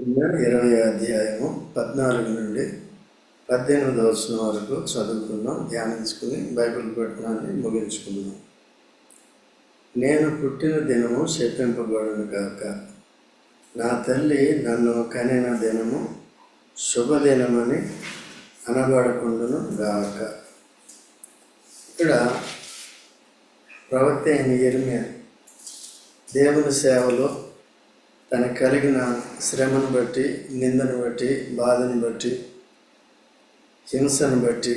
ఇరవై అధ్యాయము పద్నాలుగు నుండి పద్దెనిమిది వచ్చిన వరకు చదువుకున్నాం ధ్యానించుకుని బైబిల్ పట్టణాన్ని ముగించుకున్నాం నేను పుట్టిన దినము శపింపబడను కాక నా తల్లి నన్ను కనిన దినము శుభదినమని అనబడకుండును గాక. ఇక్కడ ప్రవక్త అయిన ఇర్మియా దేవుని సేవలో తనకు కలిగిన శ్రమను బట్టి నిందను బట్టి బాధను బట్టి హింసను బట్టి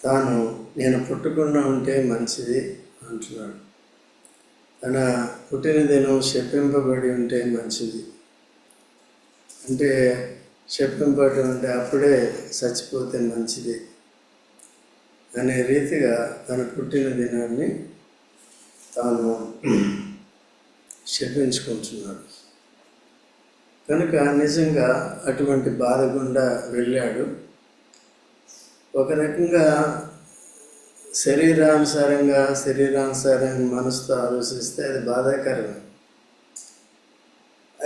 తాను నేను పుట్టకుండా ఉంటే మంచిది అంటున్నాడు. తన పుట్టినదినం శప్పింపబడి ఉంటే మంచిది. అంటే శప్పింపబడి ఉంటే అప్పుడే చచ్చిపోతే మంచిది అనే రీతిగా తన పుట్టిన దినాన్ని తాను శపించుకుంటున్నాడు. కనుక నిజంగా అటువంటి బాధ గుండా వెళ్ళాడు. ఒక రకంగా శరీరానుసారంగా శరీరానుసారంగా మనసుతో ఆలోచిస్తే అది బాధాకరమే.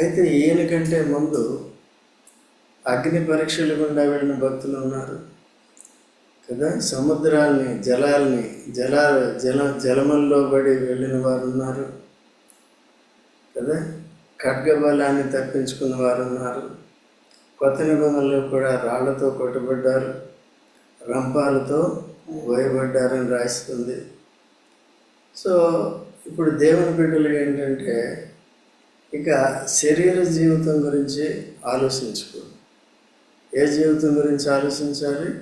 అయితే ఈయనకంటే ముందు అగ్ని పరీక్షలు గుండా వెళ్ళిన భక్తులు ఉన్నారు. కదా? సముద్రాల్ని జలాల్ని జలాలు జల జలముల్లో పడి వెళ్ళిన వారు ఉన్నారు. కదా? ఖడ్గబలాన్ని తప్పించుకున్న వారు ఉన్నారు కొత్త నిబంధనలు కూడా రాళ్ళతో కొట్టబడ్డారు. రంపాలతో భయపడ్డారని రాస్తుంది సో ఇప్పుడు దేవుని బిడ్డలు ఏంటంటే ఇక శరీర జీవితం గురించి ఆలోచించుకో. ఏ జీవితం గురించి ఆలోచించాలి?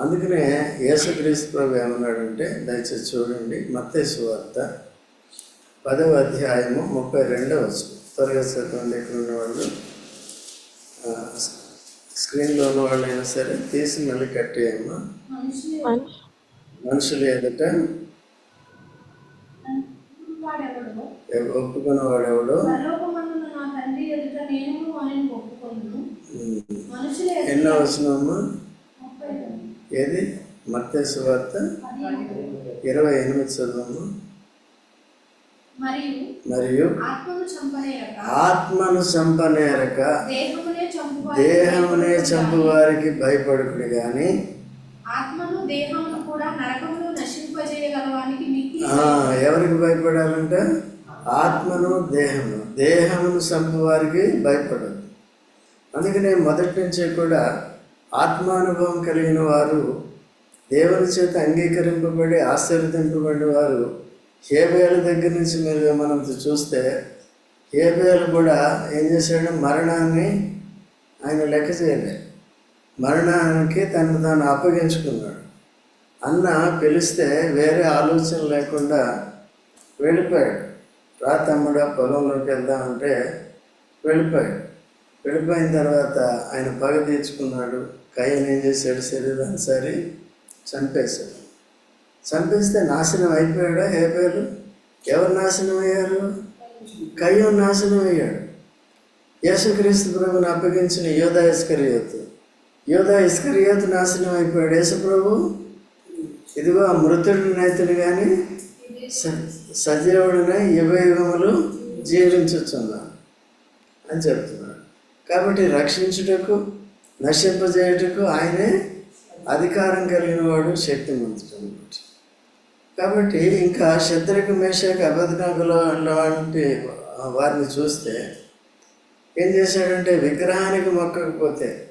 అందుకనే యేసుక్రీస్తు ప్రభు ఏమన్నాడంటే దయచేసి చూడండి మత్తేసు వార్త. పదవ అధ్యాయము ముప్పై రెండవ త్వరగా చదవండి ఇక్కడ ఉన్న వాళ్ళు స్క్రీన్లో ఉన్న వాళ్ళైనా సరే తీసి మళ్ళీ కట్టేయమ్మా మనుషులు ఎదుట వాడెవడో వాడెవడు ఎన్నో వచ్చినమ్మా ఏది? మత్స్య వార్త ఇరవై ఎనిమిది చదువు మరియు ఆత్మను చంపనేరక దేహమునే చంపు వారికి భయపడుకుని గాని ఎవరికి భయపడాలంట? ఆత్మను దేహము దేహమును చంపు వారికి భయపడదు. అందుకనే మొదటి నుంచే కూడా ఆత్మానుభవం కలిగిన వారు దేవుని చేత అంగీకరింపబడి ఆశీర్వదింపబడిన వారు హేబేల దగ్గర నుంచి మీరు మనం చూస్తే హేబేలు కూడా ఏం చేశాడు? మరణాన్ని ఆయన లెక్క చేయలేదు మరణానికి తను తాను అప్పగించుకున్నాడు. అన్న పిలిస్తే వేరే ఆలోచన లేకుండా వెళ్ళిపోయాడు. రా తమ్ముడు పొలంలోకి వెళ్దామంటే వెళ్ళిపోయాడు. వెళ్ళిపోయిన తర్వాత ఆయన పగ తీర్చుకున్నాడు. కయ్యను ఏం చేశాడు? శరీరాన్ని సరి చంపేశాడు. చంపిస్తే నాశనం అయిపోయాడా ఏ ఎవరు నాశనం అయ్యారు కయ్యం నాశనం అయ్యాడు యేసుక్రీస్తు ప్రభుని అప్పగించిన యోధా ఇస్కరియోత్. యోధా ఇస్కరియోత్ నాశనం అయిపోయాడు యేసు ప్రభు ఇదిగో ఆ మృతుడిని నైతుడు కానీ సజీవుడినై యుగ యుగములు జీవించుచున్నాను అని చెప్తున్నాడు కాబట్టి రక్షించుటకు నశింపజేయుటకు ఆయనే అధికారం కలిగిన వాడు శక్తిమంతుడు అన్నమాట కాబట్టి ఇంకా శత్రుకు మేషకు అబద్ధనకుల వంటి వారిని చూస్తే ఏం చేశాడంటే విగ్రహానికి మొక్కకపోతే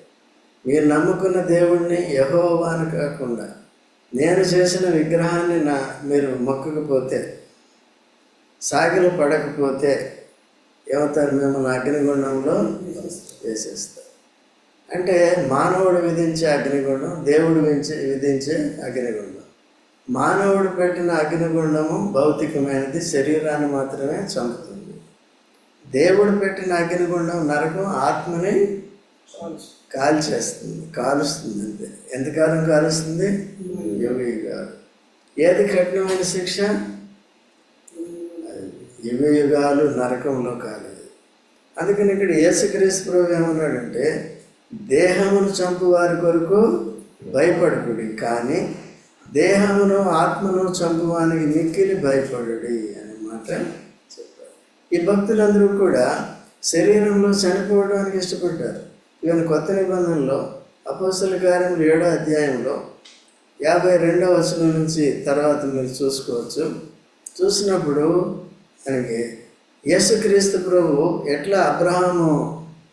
మీరు నమ్ముకున్న దేవుణ్ణి యహోవాని కాకుండా నేను చేసిన విగ్రహాన్ని నా మీరు మొక్కకపోతే సాగిలు పడకపోతే ఏమవుతారు? మిమ్మల్ని అగ్నిగుండంలో వేసేస్తారు. అంటే మానవుడు విధించే అగ్నిగుండం దేవుడు విధించే విధించే అగ్నిగుండం. మానవుడు పెట్టిన అగ్నిగుండము భౌతికమైనది శరీరాన్ని మాత్రమే చంపుతుంది. దేవుడు పెట్టిన అగ్నిగుండం నరకం ఆత్మని కాల్చేస్తుంది కాలుస్తుంది అంతే. ఎంతకాలం కాలుస్తుంది? యుగ యుగాలు. ఏది కఠినమైన శిక్ష? యుగ యుగాలు నరకంలో కాలేదు. అందుకని ఇక్కడ యేసుక్రీస్తు ప్రభు ఏమన్నాడంటే దేహమును చంపు వారి కొరకు భయపడకుడి కానీ దేహమును ఆత్మను చంపువానికి మిక్కిలి భయపడుడి అని మాట చెప్పారు. ఈ భక్తులందరూ కూడా శరీరంలో చనిపోవడానికి ఇష్టపడ్డారు. ఈవెన్ కొత్త నిబంధనలో అపోసల కార్యములు ఏడో అధ్యాయంలో యాభై రెండో వచనం నుంచి తర్వాత మీరు చూసుకోవచ్చు. చూసినప్పుడు మనకి యేసుక్రీస్తు ప్రభు ఎట్లా అబ్రహాము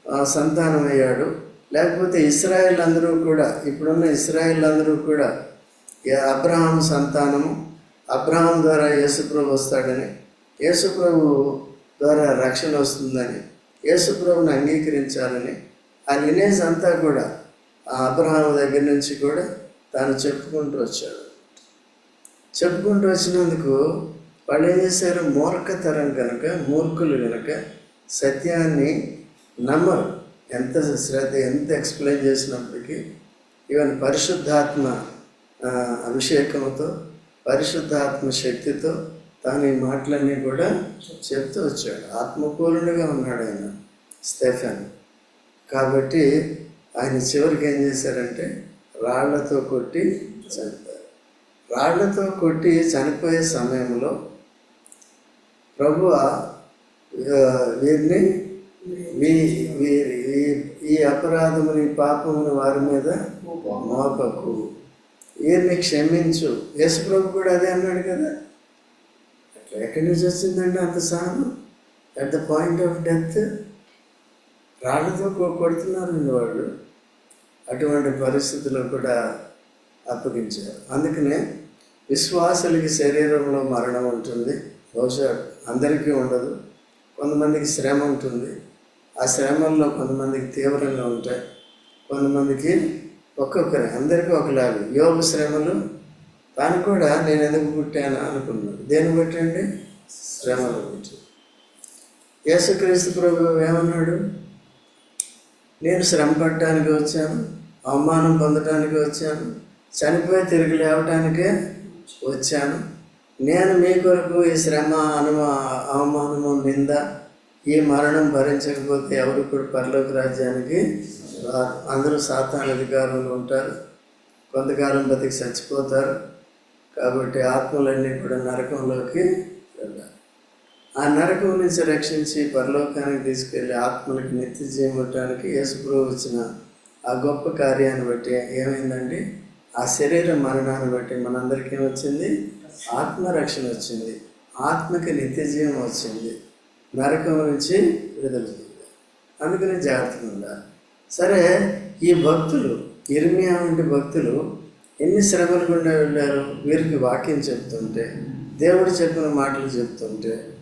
సంతానమయ్యాడు? సంతానం అయ్యాడు లేకపోతే ఇస్రాయిల్ అందరూ కూడా ఇప్పుడున్న ఇస్రాయిల్ అందరూ కూడా అబ్రహాం సంతానము అబ్రహాం ద్వారా యేసుప్రభు వస్తాడని యేసుప్రభు ద్వారా రక్షణ వస్తుందని యేసుప్రభుని అంగీకరించాలని ఆ లినేజ్ అంతా కూడా ఆ అబ్రహాం దగ్గర నుంచి కూడా తాను చెప్పుకుంటూ వచ్చాడు. చెప్పుకుంటూ వచ్చినందుకు వాళ్ళు ఏం చేశారు? మూర్ఖతరం కనుక మూర్ఖులు కనుక సత్యాన్ని నమ్మరు. ఎంత శ్రద్ధ ఎంత ఎక్స్ప్లెయిన్ చేసినప్పటికీ ఈవెన్ పరిశుద్ధాత్మ అభిషేకంతో పరిశుద్ధాత్మ శక్తితో తాను ఈ మాటలన్నీ కూడా చెప్తూ వచ్చాడు. ఆత్మపూర్ణుడిగా ఉన్నాడు ఆయన స్టెఫెన్. కాబట్టి ఆయన చివరికి ఏం చేశారంటే రాళ్ళతో కొట్టి చనిపోయారు. రాళ్ళతో కొట్టి చనిపోయే సమయంలో ప్రభు వీరిని మీ వీరి ఈ- ఈ అపరాధముని పాపముని వారి మీద మోపకు వీరిని క్షమించు. యేసు ప్రభు కూడా అదే అన్నాడు కదా? అట్లా ఎక్కడి నుంచి వచ్చిందండి అంత సహనం? At the point of death రాళ్ళతో కొడుతున్నారండి వాళ్ళు. అటువంటి పరిస్థితుల్లో కూడా అప్పగించారు. అందుకనే విశ్వాసులకి శరీరంలో మరణం ఉంటుంది. బహుశా అందరికీ ఉండదు. కొంతమందికి శ్రమ ఉంటుంది. ఆ శ్రమల్లో కొంతమందికి తీవ్రంగా ఉంటాయి. కొంతమందికి ఒక్కొక్కరి అందరికీ ఒకలాగా. యోగ శ్రమలు తాను కూడా నేను ఎందుకు పుట్టాను అనుకున్నాను. దేని బట్టి అండి? శ్రమలు బట్టి. యేసుక్రీస్తు ప్రభు ఏమన్నాడు? నేను శ్రమ పడటానికి వచ్చాను అవమానం పొందటానికి వచ్చాను చనిపోయి తిరిగి లేవటానికే వచ్చాను. నేను మీ కొరకు ఈ శ్రమ అనుమ అవమానము నింద ఈ మరణం భరించకపోతే ఎవరు కూడా పరలోక రాజ్యానికి అందరూ సాతాన్ అధికారంలో ఉంటారు. కొంతకాలం బతికి చచ్చిపోతారు. కాబట్టి ఆత్మలన్నీ కూడా నరకంలోకి వెళ్ళాలి ఆ నరకం నుంచి రక్షించి పరలోకానికి తీసుకెళ్ళి ఆత్మలకి నిత్య జీవం ఇవ్వటానికి యేసుప్రభు వచ్చిన ఆ గొప్ప కార్యాన్ని బట్టి ఏమైందండి? ఆ శరీర మరణాన్ని బట్టి మనందరికీ ఏమొచ్చింది? ఆత్మరక్షణ వచ్చింది. ఆత్మకి నిత్య జీవం వచ్చింది. నరకం నుంచి విడుదల అందుకని జాగ్రత్తగా ఉండాలి. సరే ఈ భక్తులు ఇర్మియా వంటి భక్తులు ఎన్ని శ్రమలు గుండా వెళ్ళారు? వీరికి వాక్యం చెప్తుంటే దేవుడు చెప్పిన మాటలు చెప్తుంటే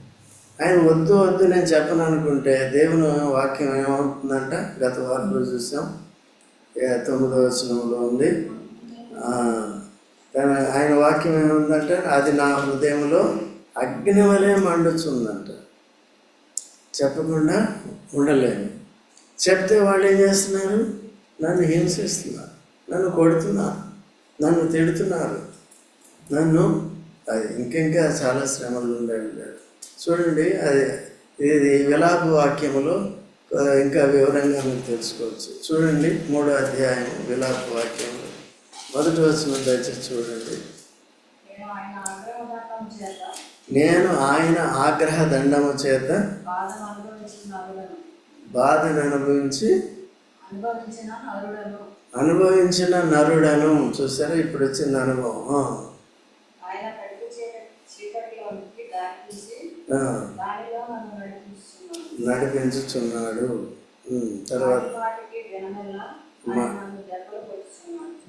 ఆయన వద్దు వద్దు నేను చెప్పను అనుకుంటే దేవుని వాక్యం ఏమవుతుందంట? గత వారంలో చూసాం. తొమ్మిదవ తొమ్మిదో వచనంలో ఉంది. ఆయన వాక్యం ఏముందంట? అది నా హృదయంలో అగ్ని వలె మండుచుందంట. చెప్పకుండా ఉండలేము చెప్తే వాళ్ళు ఏం చేస్తున్నారు? నన్ను హింసిస్తున్నారు. నన్ను కొడుతున్నారు. నన్ను తిడుతున్నారు. నన్ను అది ఇంకింకా చాలా శ్రమలు ఉండాలి చూడండి అది ఇది విలాప వాక్యములో ఇంకా వివరంగా మీరు తెలుసుకోవచ్చు. చూడండి మూడో అధ్యాయం విలాప వాక్యములు. మొదటి వచ్చిన దయచేసి చూడండి. నేను ఆయన ఆగ్రహ దండము చేత బాధను అనుభవించి అనుభవించిన నరుడను. చూసారా? ఇప్పుడు వచ్చింది అనుభవం నడిపించుచున్నాడు. తర్వాత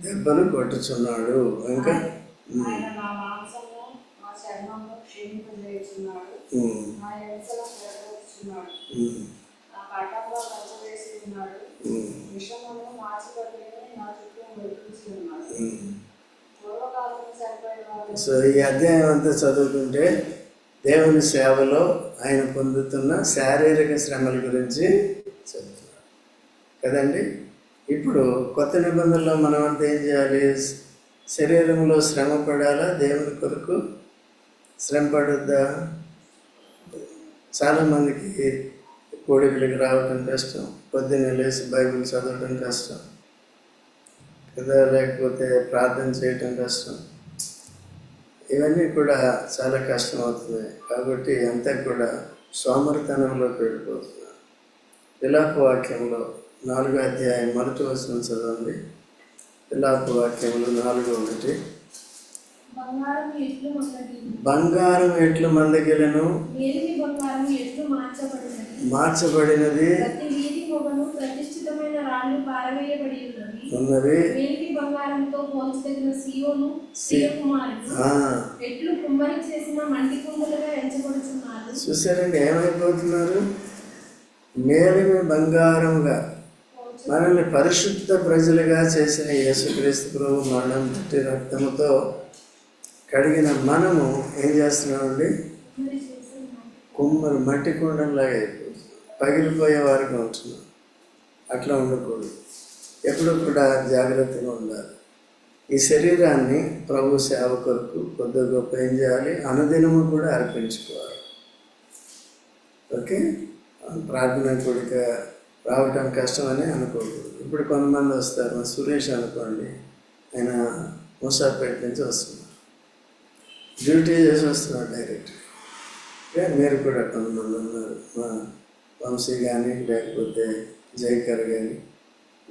దెబ్బలు కొట్టుచున్నాడు. ఇంకా? సో ఈ అధ్యాయం అంతా చదువుకుంటే దేవుని సేవలో ఆయన పొందుతున్న శారీరక శ్రమల గురించి చెప్తున్నారు. కదండి? ఇప్పుడు కొత్త నిబంధనలో మనం అంతా ఏం చేయాలి? శరీరంలో శ్రమ పడాలా? దేవుని కొరకు శ్రమ పడొద్దా? చాలామందికి కోడికలకి రావటం కష్టం. పొద్దున్నే లేచి బైబిల్ చదవటం కష్టం. కదా లేకపోతే ప్రార్థన చేయటం కష్టం. ఇవన్నీ కూడా చాలా కష్టం అవుతుంది కాబట్టి అంతా కూడా సోమరితనంలో వెళ్ళిపోతున్నారు విలాప వాక్యంలో నాలుగో అధ్యాయం మొదటి వచనం చదవండి. విలాప వాక్యంలో నాలుగో ఒకటి. బంగారం ఎట్లు మందగిలను? మార్చబడినది. ఎంచబడుతున్నారు చూసారండి ఏమైపోతున్నారు? మేలిమి బంగారంగా మనల్ని పరిశుద్ధ ప్రజలుగా చేసిన యేసుక్రీస్తు ప్రభు మరణం పుట్టి రక్తముతో కడిగిన మనము ఏం చేస్తున్నామండి? కుమ్మరి మట్టి కుండంలాగా అయిపోతుంది పగిలిపోయే వారికి ఉంటున్నాం. అట్లా ఉండకూడదు. ఎప్పుడు కూడా జాగ్రత్తగా ఉండాలి. ఈ శరీరాన్ని ప్రభు సేవ కొరకు కొద్ది గొప్ప ఏం చేయాలి? అనుదినము కూడా అర్పించుకోవాలి. ఓకే? ప్రార్థన కూడిక రావటం కష్టమని అనుకోకూడదు. ఇప్పుడు కొంతమంది వస్తారు. మా సురేష్ అనుకోండి. ఆయన మూసాపేట నుంచి వస్తున్నారు. డ్యూటీ చేసి వస్తున్నారు డైరెక్ట్. మీరు కూడా కొంతమంది ఉన్నారు. మా వంశీ కానీ లేకపోతే జైకర్ కానీ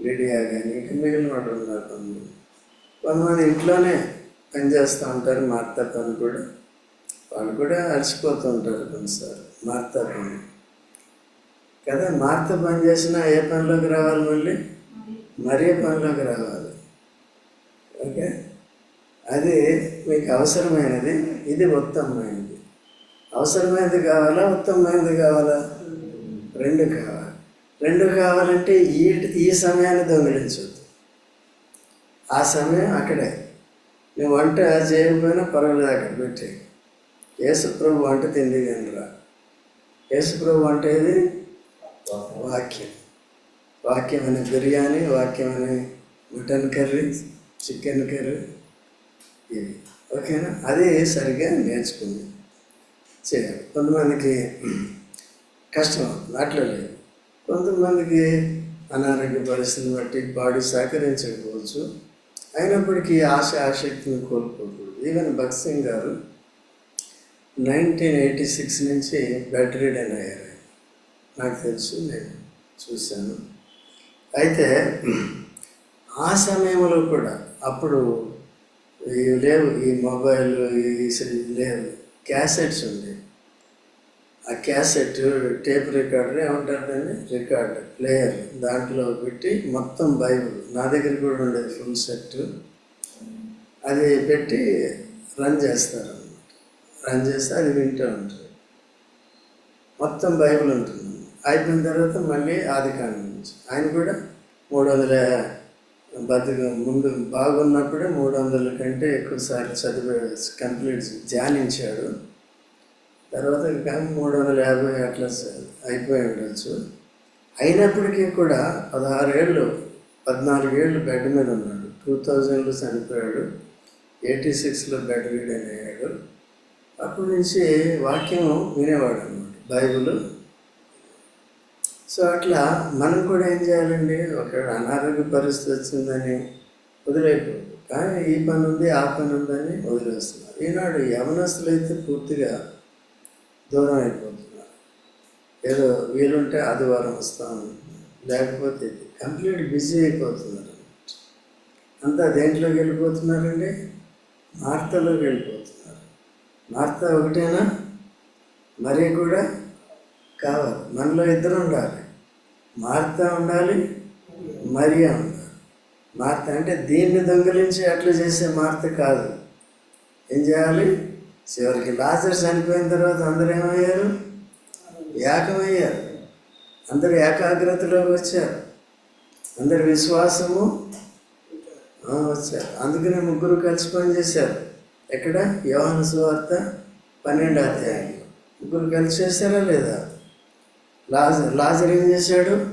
లిడియా కానీ ఇంకా మిగిలిన వాళ్ళు ఉన్నారు కొంతమంది. కొంతమంది ఇంట్లోనే పని చేస్తూ ఉంటారు మార్తా పని కూడా. వాళ్ళు కూడా అలసిపోతూ ఉంటారు కొన్నిసార్లు మార్తా పని. కదా మార్త పని చేసినా ఏ పనిలోకి రావాలి మళ్ళీ? మరే పనిలోకి రావాలి. ఓకే? అది మీకు అవసరమైనది ఇది ఉత్తమమైనది. అవసరమైనది కావాలా ఉత్తమమైనది కావాలా? రెండు కావాలి. రెండు కావాలంటే ఈ ఈ సమయాన్ని దొంగిలించవద్దు ఆ సమయం అక్కడే. నువ్వు వంట చేయకపోయినా పర్వాలేదు అక్కడ పెట్టి. యేసుప్రభు వంట తిండి తినరా? యేసుప్రభు వంట ఏది? వాక్యం. వాక్యం అనే బిర్యానీ వాక్యం అనే మటన్ కర్రీ చికెన్ కర్రీ ఇవి ఓకేనా? అది సరిగ్గా నేర్చుకుంది. చేయాలి కొంతమందికి కష్టం అవుతుంది లేదు కొంతమందికి అనారోగ్య పరిస్థితిని బట్టి బాడీ సహకరించకపోవచ్చు. అయినప్పటికీ ఆశ ఆసక్తిని కోల్పోకూడదు. Even Bhagat Singh garu nineteen eighty six నుంచి బెడ్ రీడన్ అయ్యారు. నాకు తెలుసు నేను చూశాను. అయితే ఆ సమయంలో కూడా అప్పుడు లేవు ఈ మొబైల్ ఈ లేవు క్యాసెట్స్ ఉండేవి ఆ క్యాసెట్ టేప్ రికార్డర్ ఏమంటారు దాన్ని రికార్డ్ ప్లేయర్. దాంట్లో పెట్టి మొత్తం బైబిల్. నా దగ్గర కూడా ఉండేది ఫుల్ సెట్. అది పెట్టి రన్ చేస్తారు రన్ చేస్తే అది వింటూ ఉంటుంది మొత్తం బైబిల్ ఉంటుంది. అయిపోయిన తర్వాత మళ్ళీ ఆది నుంచి. ఆయన కూడా మూడు వందల బతుకు ముందు బాగున్నప్పుడే మూడు వందల కంటే ఎక్కువసార్లు చదివే కంప్లీట్ ధ్యానించాడు తర్వాత ఇంకా మూడు వందల యాభై అట్లా అయిపోయి ఉండొచ్చు అయినప్పటికీ కూడా పదహారేళ్ళు పద్నాలుగేళ్ళు బెడ్ మీద ఉన్నాడు. టూ థౌజండ్లో చనిపోయాడు. ఎయిటీ సిక్స్లో బెడ్ రీడన్ అయ్యాడు. అప్పటి నుంచి వాక్యం వినేవాడు అనమాట బైబిల్. సో అట్లా మనం కూడా ఏం చేయాలండి? ఒక అనారోగ్య పరిస్థితి వచ్చిందని వదిలేయకూడదు కానీ ఈ పని ఉంది ఆ పని ఉందని వదిలేస్తున్నారు. ఈనాడు యవనస్తులు అయితే పూర్తిగా దూరం అయిపోతున్నారు ఏదో వీలుంటే ఆదివారం వస్తాను లేకపోతే ఇది కంప్లీట్ బిజీ అయిపోతున్నారు. అంతా దేంట్లోకి వెళ్ళిపోతున్నారండి? మార్తలోకి వెళ్ళిపోతున్నారు. మార్త ఒకటేనా? మరీ కూడా కావాలి. మనలో ఇద్దరు ఉండాలి. మార్త ఉండాలి మరియా ఉండాలి. మార్త అంటే దీన్ని దొంగిలించి అట్లా చేసే మార్త కాదు. ఏం చేయాలి? చివరికి లాజర్ చనిపోయిన తర్వాత అందరూ ఏమయ్యారు? ఏకమయ్యారు. అందరూ ఏకాగ్రతలోకి వచ్చారు. అందరి విశ్వాసము వచ్చారు. అందుకనే ముగ్గురు కలిసి పనిచేశారు ఎక్కడ? యోహన సువార్త పన్నెండు అధ్యాయంలో. ముగ్గురు కలిసి చేశారా లేదా? లాజర్ లాజర్ ఏం చేశాడు?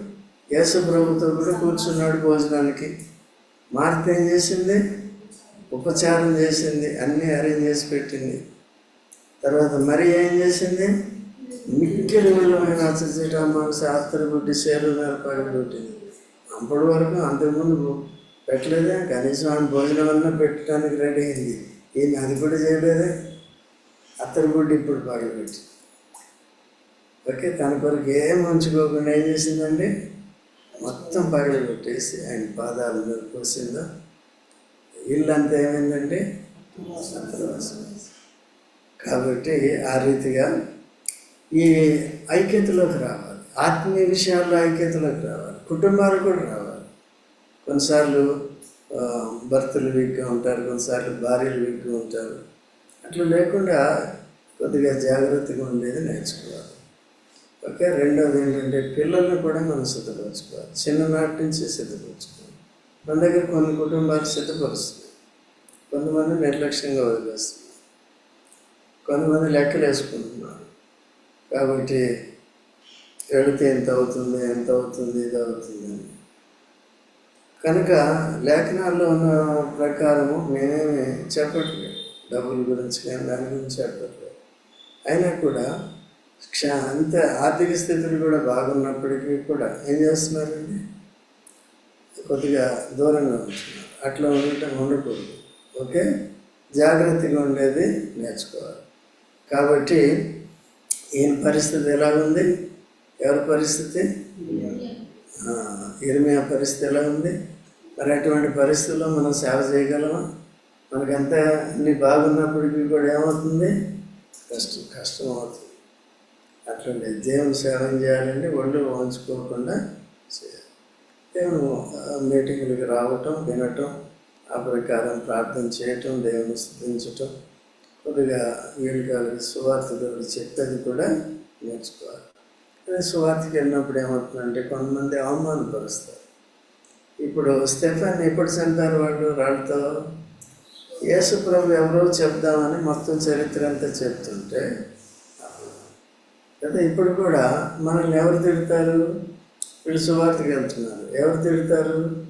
యేసు ప్రభుతో కూడా కూర్చున్నాడు భోజనానికి. మార్త ఏం చేసింది? ఉపచారం చేసింది. అన్నీ అరేంజ్ చేసి పెట్టింది. తర్వాత మరి ఏం చేసింది? మిక్కిలి విలువైన అచ్చటమ్మ శాస్త్ర గుడ్డి సేరు పగలబెట్టింది అప్పటి వరకు అంతకుముందు పెట్టలేదే కనీసం ఆమె భోజనం అన్నా పెట్టడానికి రెడీ అయింది. ఈయన అది కూడా చేయలేదే. అత్తడి గుడ్డి ఇప్పుడు పగలబెట్టి. ఓకే తన కొరకు ఏం ఉంచుకోకుండా ఏం చేసిందండి? మొత్తం పగలబెట్టేసి ఆయన పాదాల మీద పోసిందో. ఇల్లు అంతా ఏమైందండి? సత్యవాసం. కాబట్టి ఆ రీతిగా ఈ ఐక్యతలోకి రావాలి. ఆత్మీయ విషయాల్లో ఐక్యతలోకి రావాలి. కుటుంబాలు కూడా రావాలి. కొన్నిసార్లు భర్తలు వీక్గా ఉంటారు కొన్నిసార్లు భార్యలు వీక్గా ఉంటారు. అట్లా లేకుండా కొద్దిగా జాగ్రత్తగా ఉండేది నేర్చుకోవాలి. ఓకే రెండోది ఏంటంటే పిల్లల్ని కూడా మనం సిద్ధపరచుకోవాలి. చిన్ననాటి నుంచి సిద్ధపరచుకోవాలి. మన దగ్గర కొన్ని కుటుంబాలు సిద్ధపరుస్తుంది కొంతమంది నిర్లక్ష్యంగా వదిలేస్తుంది కొంతమంది లెక్కలు వేసుకుంటున్నారు. కాబట్టి ఎడితే ఎంత అవుతుంది ఎంత అవుతుంది ఇది అవుతుంది అని. కనుక లేఖనాల్లో ఉన్న ప్రకారము నేనేమి చెప్పట్లేదు. డబ్బుల గురించి కానీ దాని గురించి చెప్పట్లేదు. అయినా కూడా క్ష అంత ఆర్థిక స్థితులు కూడా బాగున్నప్పటికీ కూడా ఏం చేస్తున్నారండి? కొద్దిగా దూరంగా ఉంటున్నారు. అట్లా ఉండటం ఉండకూడదు. ఓకే? జాగ్రత్తగా ఉండేది నేర్చుకోవాలి. కాబట్టి ఈయన పరిస్థితి ఎలా ఉంది ఎవరి పరిస్థితి? ఆ, ఇరిమియా పరిస్థితి ఎలా ఉంది మరి అటువంటి పరిస్థితుల్లో మనం సేవ చేయగలమా? మనకంతా అన్ని బాగున్నప్పటికీ కూడా ఏమవుతుంది? కష్టం కష్టం అవుతుంది అట్లండి దేవుని సేవం చేయాలంటే ఒళ్ళు వంచుకోకుండా చేయాలి. దేవుని మీటింగులకు రావటం వినటం ఆ ప్రకారం ప్రార్థన చేయటం దేవుని స్థుతించటం కొద్దిగా వీళ్ళు కాదు సువార్తలు చెప్పేది కూడా నేర్చుకోవాలి. అదే సువార్తకి వెళ్ళినప్పుడు ఏమవుతుందంటే కొంతమంది అవమానపరుస్తారు. ఇప్పుడు స్టెఫాన్ ఎప్పుడు చంపారు వాళ్ళు? రాళ్ళతో యేసుప్రభు ఎవరో చెప్దామని మొత్తం చరిత్ర అంతా చెప్తుంటే కదా ఇప్పుడు కూడా మనల్ని ఎవరు తిడతారు? వీళ్ళు సువార్తకి వెళ్తున్నారు. ఎవరు తిడతారు?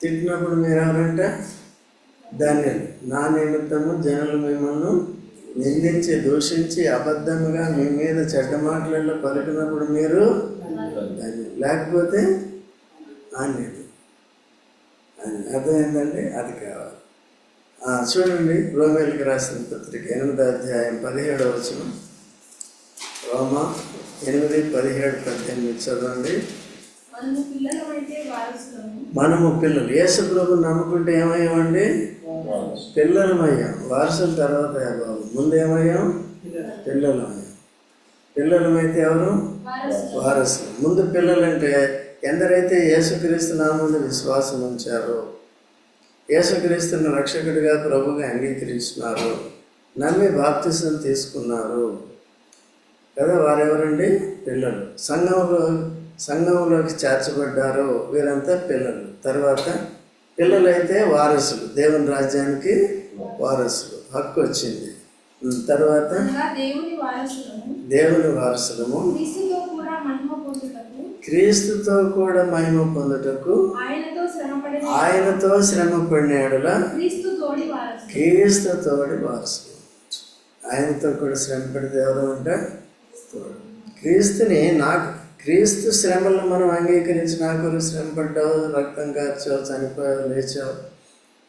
తిట్టినప్పుడు మీరు ఎవరంటే దాన్ని నా నిమిత్తము జనులు మిమ్మల్ని నిందించి దూషించి అబద్ధముగా మీ మీద చెడ్డ మాటలలో పలికినప్పుడు మీరు లేకపోతే ఆన్యుడు అని అర్థమైందండి? అది కావాలి. చూడండి రోమేలకు రాసిన పత్రిక ఎనిమిదో అధ్యాయం పదిహేడవ వచనం. రోమా ఎనిమిది పదిహేడు పద్దెనిమిది చదవండి. మనము పిల్లలు. యేసు ప్రభు నమ్ముకుంటే ఏమయ్యామండి పిల్లలమయ్యాం. వారసుల తర్వాత బాబు. ముందు ఏమయ్యాం పిల్లలమయ్యాం. పిల్లలమైతే ఎవరు? వారసులు. వారసులు. ముందు పిల్లలంటే ఎందరైతే యేసుక్రీస్తు నామందు విశ్వాసం ఉంచారో యేసుక్రీస్తును రక్షకుడిగా ప్రభుగా అంగీకరించినారు నమ్మి బాప్తిసం తీసుకున్నారు కదా వారెవరండి? పిల్లలు. సంఘంలో సంఘంలోకి చేర్చబడ్డారు వీరంతా పిల్లలు. తర్వాత పిల్లలైతే వారసులు. దేవుని రాజ్యానికి వారసులు. హక్కు వచ్చింది. తర్వాత? దేవుని వారసులము. క్రీస్తుతో కూడా మహిమ పొందుటకు. క్రీస్తుతో ఆయనతో శ్రమ పడినాడులా క్రీస్తు తోడి వారసులు. క్రీస్తు తోడి వారసులు. ఆయనతో కూడా శ్రమ పడితే ఎవరు అంటే క్రీస్తుని నాకు క్రీస్తు శ్రమలను మనం అంగీకరించి నా కొరకు శ్రమ పడ్డావు రక్తం కార్చావు చనిపోయావు లేచావు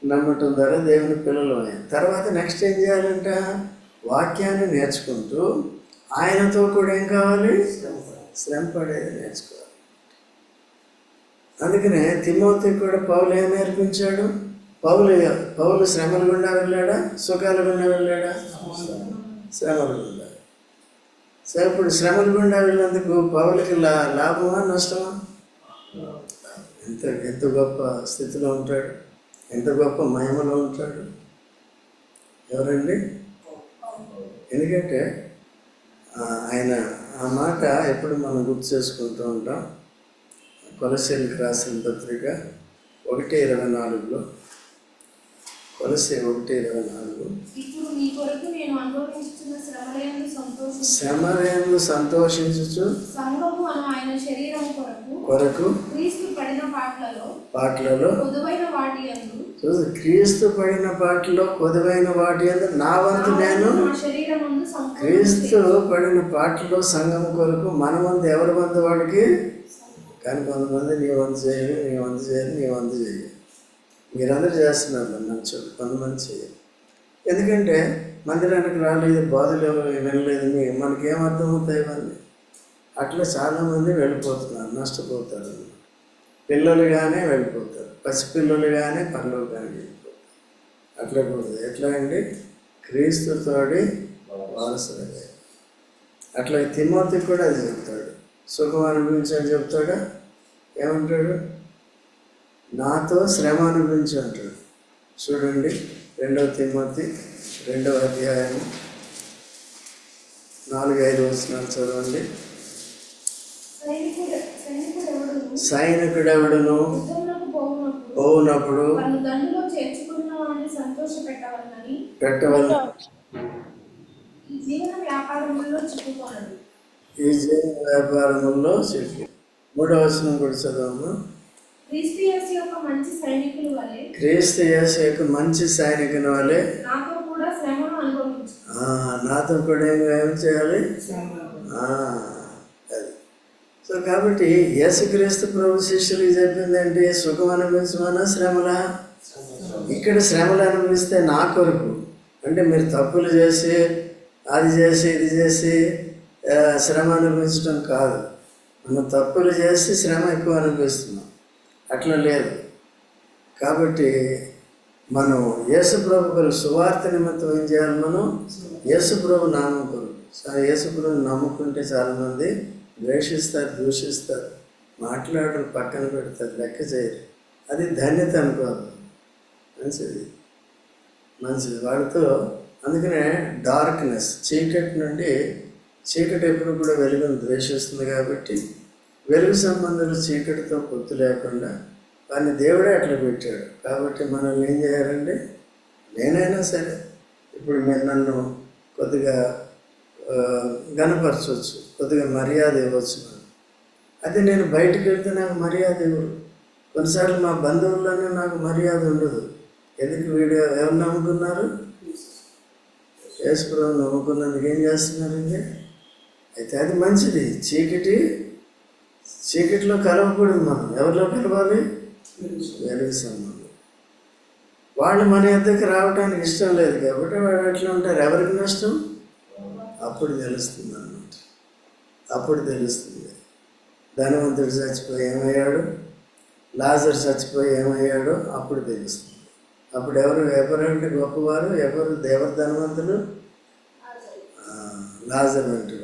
నమ్మటం ద్వారా దేవుని పిల్లలు అయ్యాం తర్వాత నెక్స్ట్ ఏం చేయాలంట? వాక్యాన్ని నేర్చుకుంటూ ఆయనతో కూడా ఏం కావాలి? శ్రమ పడేది నేర్చుకోవాలి. అందుకనే తిమోతి కూడా పౌలు ఏం నేర్పించాడు? పౌలు పౌలు శ్రమలు గుండా వెళ్ళాడా? సుఖాలు గుండా వెళ్ళాడా? శ్రమలు సరే ఇప్పుడు శ్రమలు గుండా వెళ్ళినందుకు పౌలకి లా లాభమా నష్టమా? ఎంత ఎంత గొప్ప స్థితిలో ఉంటాడు ఎంత గొప్ప మహిమలో ఉంటాడు? ఎవరండి? ఎందుకంటే ఆయన ఆ మాట ఎప్పుడు మనం గుర్తు చేసుకుంటూ ఉంటాం. కొలశీలకు రాసిన పత్రిక ఒకటి ఇరవై నాలుగులో కొలసి ఒకటి ఇరవై నాలుగు. ఇప్పుడు మీ కొరకు పాటలలో క్రీస్తు పడిన పాటలో కొదువైన వాటి అందు నా వంతు నేను క్రీస్తు పడిన పాటలో సంఘం కొరకు మన వంతు ఎవరి వంతు వాడికి? కానీ కొంతమంది నీ వంతు చేయరు నీ వంతు చేయరు నీ వంతు చేయరు మీరందరూ చేస్తున్నారు మంచోళ్ళు కొంతమంది చేయాలి ఎందుకంటే మందిరానికి రాలేదు బాధలు ఎవరు వినలేదు మీ మనకేం అర్థమవుతాయి ఇవన్నీ? అట్లా చాలామంది వెళ్ళిపోతున్నారు నష్టపోతారు. పిల్లలుగానే వెళ్ళిపోతారు పసిపిల్లలుగానే కానీ వెళ్ళిపోతారు. అట్లా కూడా ఎట్లా అండి? క్రీస్తుతోడి వారసులే అట్లా తిమ్మతి కూడా అది చెప్తాడు. సుఖం అనుభవించని చెప్తాడా? ఏమంటాడు? నాతో శ్రమ అనుభవించి అంటాడు. చూడండి రెండవ తిమోతి రెండవ అధ్యాయం నాలుగు ఐదు వచనాలు చదవండి. సైనికుడు సైనికుడెవడును? పోవునప్పుడు పెట్టవాలని ఈ జీవన వ్యాపారముల్లో చెప్పి మూడవ వచనం కూడా చదవము క్రీస్తు యేసు యొక్క మంచి సైనికుని వలె నాతో కూడా శ్రమను అనుభవించు. ఆ, నాతో కూడా ఏం ఏం చేయాలి? ఆ, అది. సో కాబట్టి యేసుక్రీస్తు ప్రభు శిష్యులకు చెప్పిందంటే సుఖం అనుభవించమన్నా శ్రమలా? ఇక్కడ శ్రమలు అనుభవిస్తే నా కొరకు. అంటే మీరు తప్పులు చేసి అది చేసి ఇది చేసి శ్రమ అనుభవించడం కాదు. మనం తప్పులు చేసి శ్రమ ఎక్కువ అనుభవిస్తున్నాం. అట్లా లేదు. కాబట్టి మనం యేసుప్రభు కొరకు సువార్త నిమిత్తం ఏం చేయాలి మనం? యేసుప్రభు నామం కొరకు. యేసుప్రభు నమ్ముకుంటే చాలామంది ద్వేషిస్తారు దూషిస్తారు మాట్లాడరు పక్కన పెడతారు లెక్క చేయరు. అది ధన్యత అనుకోవాలి మంచిది. మంచిది. వాడితో అందుకనే డార్క్నెస్ చీకటి నుండి చీకటి ఎప్పుడు కూడా వెలుగును ద్వేషిస్తుంది కాబట్టి వెలుగు సంబంధాలు చీకటితో పొత్తు లేకుండా దాన్ని దేవుడే అట్లా పెట్టాడు. కాబట్టి మనల్ని ఏం చేయాలండి? నేనైనా సరే ఇప్పుడు మీరు నన్ను కొద్దిగా గనపరచవచ్చు కొద్దిగా మర్యాద ఇవ్వచ్చు నాకు. అది నేను బయటకు వెళ్తే నాకు మర్యాద ఇవ్వరు. కొన్నిసార్లు మా బంధువుల్లోనే నాకు మర్యాద ఉండదు. ఎందుకు వీడియో ఎవరు నమ్ముకున్నారు? యేసుప్రభు నమ్ముకున్నందుకు ఏం చేస్తున్నారండి? అయితే అది మంచిది. చీకటి చీకటిలో కలవకూడదు మనం ఎవరిలో కలవాలి? వెలుగు సంబంధం వాళ్ళు మన యొద్దకు రావడానికి ఇష్టం లేదు కాబట్టి వాళ్ళు ఎట్లా ఉంటారు. ఎవరికి నష్టం? అప్పుడు తెలుస్తుంది అన్నమాట అప్పుడు తెలుస్తుంది. ధనవంతుడు చచ్చిపోయి ఏమయ్యాడు? లాజర్ చచ్చిపోయి ఏమయ్యాడో అప్పుడు తెలుస్తుంది. అప్పుడు ఎవరు ఎవరంటే గొప్పవారు? ఎవరు? దేవర ధనవంతులు? లాజర్. అంటే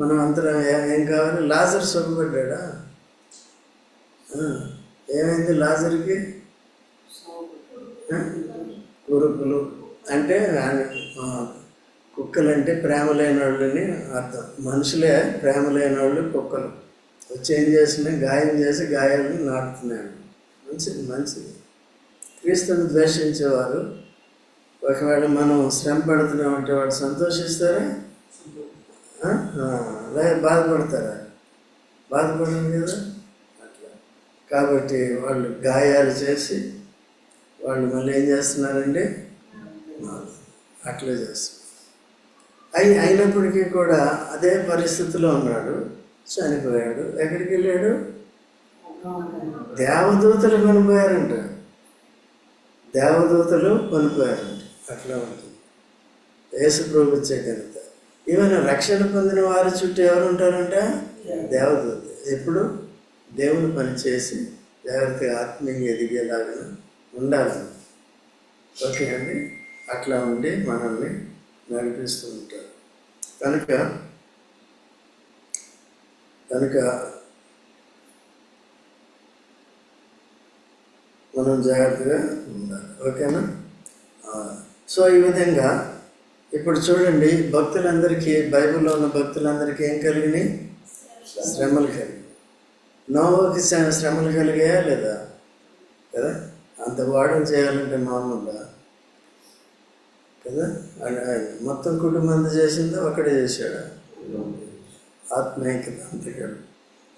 మనం అంతరం ఏ- ఏం కావాలి? లాజర్ సుఖపడ్డా ఏమైంది లాజర్కి? కురుకులు అంటే కుక్కలు అంటే కుక్కలంటే ప్రేమ లేని వాళ్ళని అర్థం. మనుషులే ప్రేమ లేని వాళ్ళు కుక్కలు. వచ్చి ఏం చేస్తున్నాయి? గాయం చేసి గాయాలను నాటుతున్నాడు మంచిది మంచిది. క్రీస్తుని ద్వేషించేవారు. ఒకవేళ మనం శ్రమ పడుతున్నామంటే వాడు సంతోషిస్తారా? బాధపడతారా? బాధపడరు కదా? అట్లా. కాబట్టి వాళ్ళు గాయాలు చేసి వాళ్ళు మళ్ళీ ఏం చేస్తున్నారండి? అట్లా చేస్తున్నారు అయి అయినప్పటికీ కూడా అదే పరిస్థితిలో ఉన్నాడు. చనిపోయాడు. ఎక్కడికి వెళ్ళాడు? దేవదూతలు కొనిపోయారంట. దేవదూతలు కొనిపోయారంట. అట్లా ఉంటుంది. యేసు ప్రభు ఇచ్చే ఘనత ఈవెన్ రక్షణ పొందిన వారి చుట్టూ ఎవరు ఉంటారంట? దేవదూత ఎప్పుడు? దేవుని పని చేసి జాగ్రత్తగా ఆత్మీయంగా ఎదిగేలాగా ఉండాలి. ఓకే అండి. అట్లా ఉండి మనల్ని నడిపిస్తూ ఉంటారు. కనుక కనుక మనం జాగ్రత్తగా ఉండాలి. ఓకేనా? సో ఈ విధంగా ఇప్పుడు చూడండి భక్తులందరికీ బైబిల్లో ఉన్న భక్తులందరికీ ఏం కలిగినాయి? శ్రమలు కలిగినాయి. నోవకి శ్రమలు కలిగాయా లేదా? కదా? అంత వాడడం చేయాలంటే మామూలుగా. కదా? మొత్తం కుటుంబం అంత చేసిందో? ఒక్కడే చేశాడు? ఆత్మీయత అంతగాడు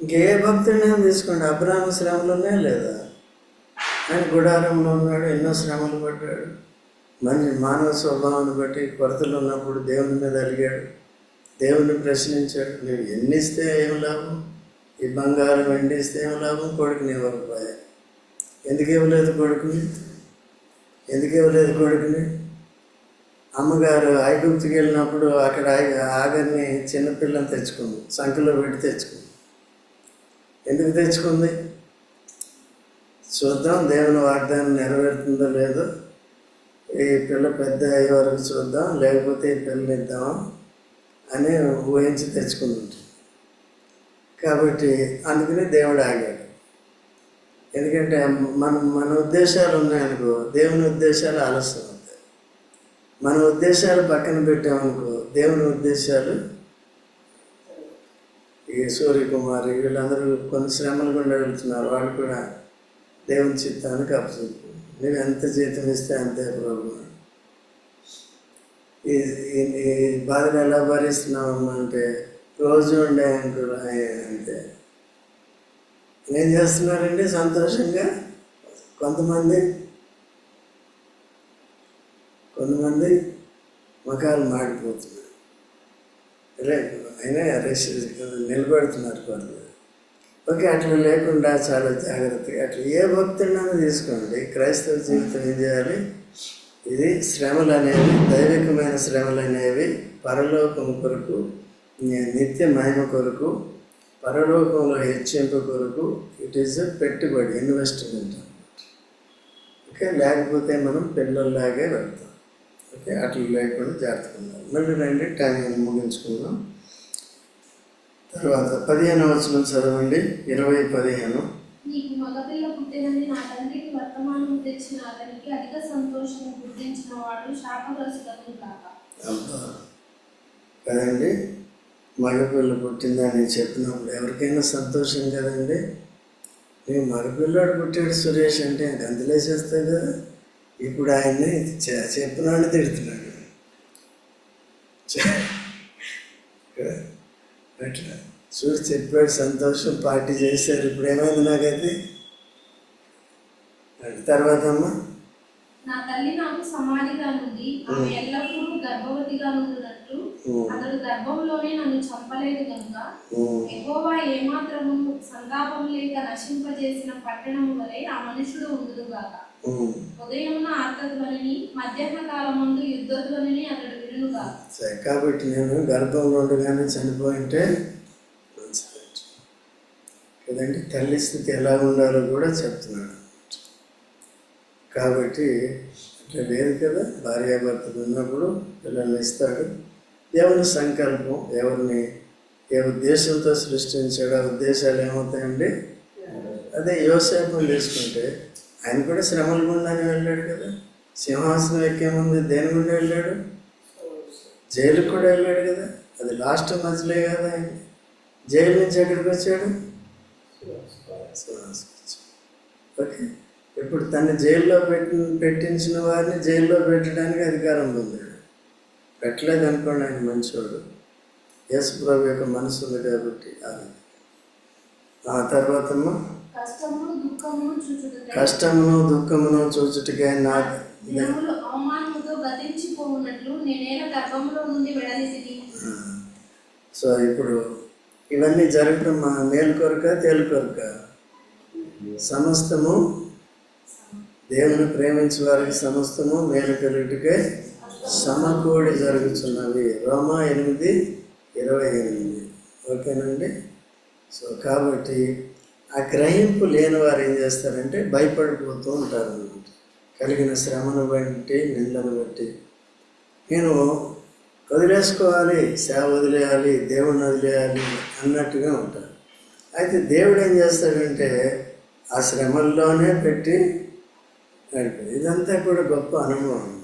ఇంకే భక్తుడిని తీసుకోండి. అబ్రాహ్మ శ్రమలు ఉన్నాయా లేదా? ఆయన గుడారంలో ఉన్నాడు ఎన్నో శ్రమలు పడ్డాడు. మనిషి మానవ స్వభావాన్ని బట్టి కొరతలు ఉన్నప్పుడు దేవుని మీద అడిగాడు. దేవుని ప్రశ్నించాడు నువ్వు ఎన్ని ఇస్తే ఏం లాభం? ఈ బంగారం ఎండిస్తే ఇస్తే ఏం లాభం? కొడుకుని ఇవ్వకపోయా. ఎందుకు ఇవ్వలేదు కొడుకుని? ఎందుకు ఇవ్వలేదు కొడుకుని? అమ్మగారు ఐగుప్తికి వెళ్ళినప్పుడు అక్కడ ఆగర్ని చిన్నపిల్లని తెచ్చుకుంది సంఖ్యలో పెట్టి తెచ్చుకుంది. ఎందుకు తెచ్చుకుంది? చూద్దాం దేవుని వాగ్దానం నెరవేరుతుందో లేదో ఈ పిల్ల పెద్ద అయ్యే వరకు చూద్దాం లేకపోతే ఈ పిల్లని ఇద్దాం అని ఊహించి తెచ్చుకుని ఉంటుంది కాబట్టి అందుకనే దేవుడు ఆగాడు. ఎందుకంటే మన మన ఉద్దేశాలు ఉన్నాయనుకో దేవుని ఉద్దేశాలు ఆలస్యం అవుతాయి. మన ఉద్దేశాలు పక్కన పెట్టామనుకో దేవుని ఉద్దేశాలు ఈ సూర్యకుమారి వీళ్ళందరూ కొన్ని శ్రమలు గుండా వెళ్తున్నారు. వాళ్ళు కూడా దేవుని చిత్తానికి అప్పచెప్పు నువ్వు ఎంత జీతం ఇస్తే అంతే ప్రభు ఈ ఈ- ఎలా భరిస్తున్నావు అంటే రోజు ఉండే అంటారు అంతే. ఏం చేస్తున్నారండి సంతోషంగా? కొంతమంది? కొంతమంది ముఖాలు మాడిపోతున్నారు. అయినా రెస్ట్ నిలబెడుతున్నారు కొంతమంది ఓకే అట్లా లేకుండా చాలా జాగ్రత్తగా అట్లా ఏ భక్తుడినైనా తీసుకోండి. క్రైస్తవ జీవితం ఏం చేయాలి ఇది శ్రమలు అనేవి దైవికమైన శ్రమలు అనేవి పరలోకం కొరకు నిత్య మహిమ కొరకు పరలోకంలో హెచ్చింపు కొరకు ఇట్ ఈస్ ఎ పెట్టుబడి ఇన్వెస్ట్మెంట్ ఓకే లేకపోతే మనం పిల్లల్లాగే వెళ్తాం. ఓకే అట్లా లేకుండా జాగ్రత్తగా ఉండాలి. మళ్ళీ రండి టైం ముగించుకుందాం. తర్వాత పదిహేను వచనం చదవండి. ఇరవై పదిహేను. నీకు మగపిల్ల పుట్టినని నా తండ్రికి వర్తమానం తెచ్చిన అతనికి అధిక సంతోషం గుర్తించిన వాడు శాపగ్రస్తులను కాక అబ్బా. కదండి? మగపిల్ల పుట్టిందని చెప్పినప్పుడు ఎవరికైనా సంతోషం కదండి? నేను మగపిల్లాడు పుట్టాడు సురేష్ అంటే గంతులేసేస్తాయి కదా? ఇప్పుడు ఆయన్ని చెప్పినాడు తిడుతున్నాడు? అట్లా చూసి చెప్పాడు సంతోషం పార్టీ చేశారు. ఇప్పుడు ఏమైంది నాకైతే? తర్వాత అమ్మా? నా తల్లి నాకు సమాధిగా నుండి ఆమె ఎల్లప్పుడూ గర్భవతిగా ఉమ్, అతడు గర్భంలోనే నన్ను చంపలేదు కనుక ఎగోవా ఏమాత్రము సంతాపం లేక నశింపజేసిన పట్టణం వలె ఆ మనుషుడు ఉండుగాక ఉమ్. ఉదయమున ఆర్తధ్వనిని మధ్యాహ్న కాలమందు యుద్ధధ్వనిని అతడు వినుగాక సరే కాబట్టి నేను గర్భంలో ఉండగానే చనిపోయింటే మంచిది కదండి తల్లి స్థితి ఎలా ఉండాలో కూడా చెప్తున్నాడు. కాబట్టి అట్లా లేదు కదా భార్యాభర్తలు ఉన్నప్పుడు పిల్లల్ని ఇస్తాడు. దేవుని సంకల్పం ఎవరిని ఏ ఉద్దేశంతో సృష్టించాడు ఆ ఉద్దేశాలు ఏమవుతాయండి? అదే వ్యవసాయం తీసుకుంటే ఆయన కూడా శ్రమల గుండానే వెళ్ళాడు కదా. సింహాసనం ఎక్కే ముందు దేని గుండా వెళ్ళాడు? జైలుకి కూడా వెళ్ళాడు కదా? అది లాస్ట్ మధ్యలే కదా ఆయన. జైలు నుంచి ఎక్కడికి వచ్చాడు. ఓకే. ఇప్పుడు తన జైల్లో పెట్టి పెట్టించిన వారిని జైల్లో పెట్టడానికి అధికారం పొందాడు. పెట్టలేదు అనుకోండి ఆయన మంచివాడు యేసుప్రభు యొక్క మనసు ఉంది కాబట్టి ఆ తర్వాతమ్మా? కష్టమును దుఃఖమును చూచుటకే. నా గతించిపోవున్నట్లు నేనేల గర్భంలో నుండి వెడలితిని సో hmm. ఇప్పుడు ఇవన్నీ జరగటం మా మేలు కొరక తేలు కొరక. సమస్తము దేవుని ప్రేమించే వారికి సమస్తము మేలు కలుగుటకే సమకూడి జరుగుతున్నవి రోమా ఎనిమిది ఇరవై ఎనిమిది. ఓకేనండి? సో కాబట్టి ఆ గ్రహింపు లేని వారు ఏం చేస్తారంటే భయపడిపోతూ ఉంటారు అన్నమాట కలిగిన శ్రమను బట్టి నిందను బట్టి. నేను వదిలేసుకోవాలి సేవ వదిలేయాలి దేవుణ్ణి వదిలేయాలి అన్నట్టుగా ఉంటాను. అయితే దేవుడు ఏం చేస్తాడంటే ఆ శ్రమల్లోనే పెట్టి నడిపాడు. ఇదంతా కూడా గొప్ప అనుభవం అన్నమాట.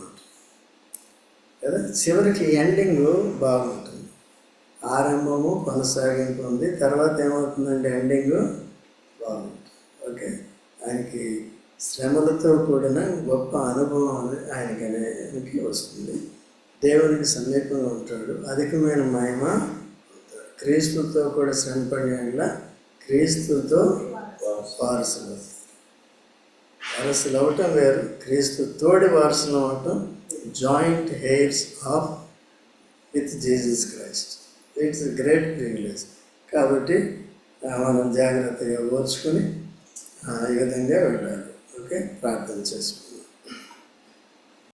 కదా? చివరికి ఎండింగ్ బాగుంటుంది. ఆరంభము కొనసాగింపు ఉంది. తర్వాత ఏమవుతుందంటే ఎండింగ్ బాగుంటుంది. ఓకే? ఆయనకి శ్రమలతో కూడిన గొప్ప అనుభవం ఆయన ఆయనకి వస్తుంది. దేవునికి సమీపంగా ఉంటాడు. అధికమైన మహిమ క్రీస్తుతో కూడా శ్రమపడేలా క్రీస్తుతో వారసులు వారసులు అవటం వేరు. క్రీస్తు తోడి వారసులు అవటం joint heirs of with Jesus Christ. It's great privilege. కాబట్టి మనం జాగ్రత్తగా ఓర్చుకొని ఈ విధంగా వెళ్ళాలి. ఓకే? ప్రార్థన చేసుకుంటాం